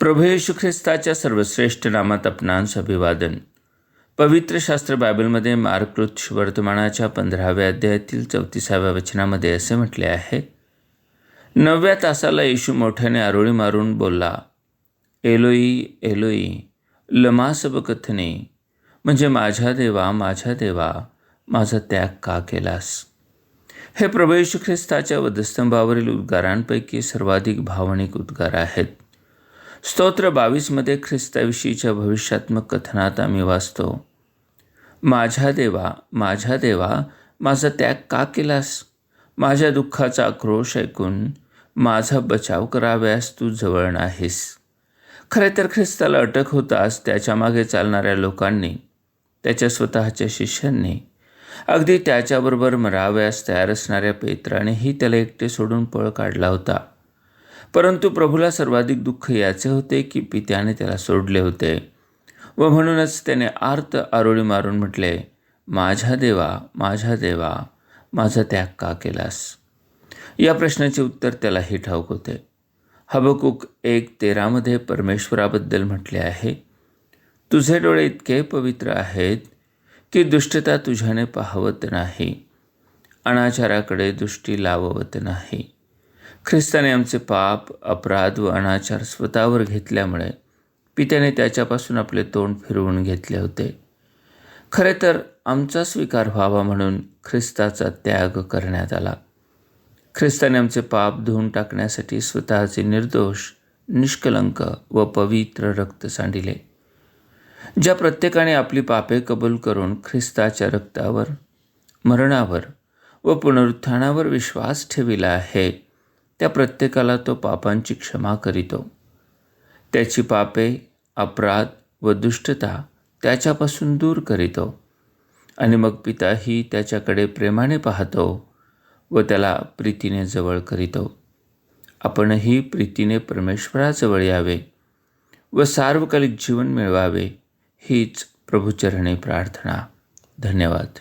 प्रभू येशू ख्रिस्ताच्या सर्वश्रेष्ठ नामात आपणांस अभिवादन पवित्र शास्त्र बायबलमध्ये मार्कृत वर्तमानाच्या पंधराव्या अध्यायातील चौतीसाव्या वचनामध्ये असे म्हटले आहे नवव्या तासाला येशू मोठ्याने आरोळी मारून बोलला एलोई एलोई लमा सबकथने म्हणजे माझ्या देवा माझ्या देवा माझा त्याग का केलास? हे प्रभू ख्रिस्ताच्या वधस्तंभावरील उद्गारांपैकी सर्वाधिक भावनिक उद्गार आहेत. स्तोत्र बावीसमध्ये ख्रिस्ताविषयीच्या भविष्यात्मक कथनात आम्ही वाचतो माझ्या देवा माझ्या देवा माझा त्याग का केलास? माझ्या दुःखाचा आक्रोश ऐकून माझा बचाव कराव्यास तू जवळ नाहीस. खरे तर ख्रिस्ताला अटक होताच त्याच्यामागे चालणाऱ्या लोकांनी त्याच्या स्वतःच्या शिष्यांनी अगदी त्याच्याबरोबर मराव्यास तयार असणाऱ्या पेत्रानेही त्याला एकटे सोडून पळ काढला होता. परंतु प्रभूला सर्वाधिक दुःख याचे होते की पित्याने त्याला सोडले होते. व म्हणूनच त्याने आर्त आरोळी मारून म्हटले माझ्या देवा माझ्या देवा माझा त्याग का केलास? या प्रश्नाचे उत्तर त्यालाही ठाऊक होते. हबकूक एक तेरामध्ये परमेश्वराबद्दल म्हटले आहे तुझे डोळे इतके पवित्र आहेत ती दुष्टता तुझ्याने पाहवत नाही. अनाचाराकडे दृष्टी लाववत नाही. ख्रिस्ताने आमचे पाप अपराध व अनाचार स्वतःवर घेतल्यामुळे पित्याने त्याच्यापासून आपले तोंड फिरवून घेतले होते. खरे तर आमचा स्वीकार व्हावा म्हणून ख्रिस्ताचा त्याग करण्यात आला. ख्रिस्ताने आमचे पाप धुवून टाकण्यासाठी स्वतःचे निर्दोष निष्कलंक व पवित्र रक्त सांडिले. ज्या प्रत्येकाने आपली पापे कबूल करून ख्रिस्ताच्या रक्तावर मरणावर व पुनरुत्थानावर विश्वास ठेविला आहे त्या प्रत्येकाला तो पापांची क्षमा करीतो. त्याची पापे अपराध व दुष्टता त्याच्यापासून दूर करीतो. आणि मग पिताही त्याच्याकडे प्रेमाने पाहतो व त्याला प्रीतीने जवळ करीतो. आपणही प्रीतीने परमेश्वराजवळ यावे व सार्वकालिक जीवन मिळवावे. हीच प्रभुचरणी प्रार्थना धन्यवाद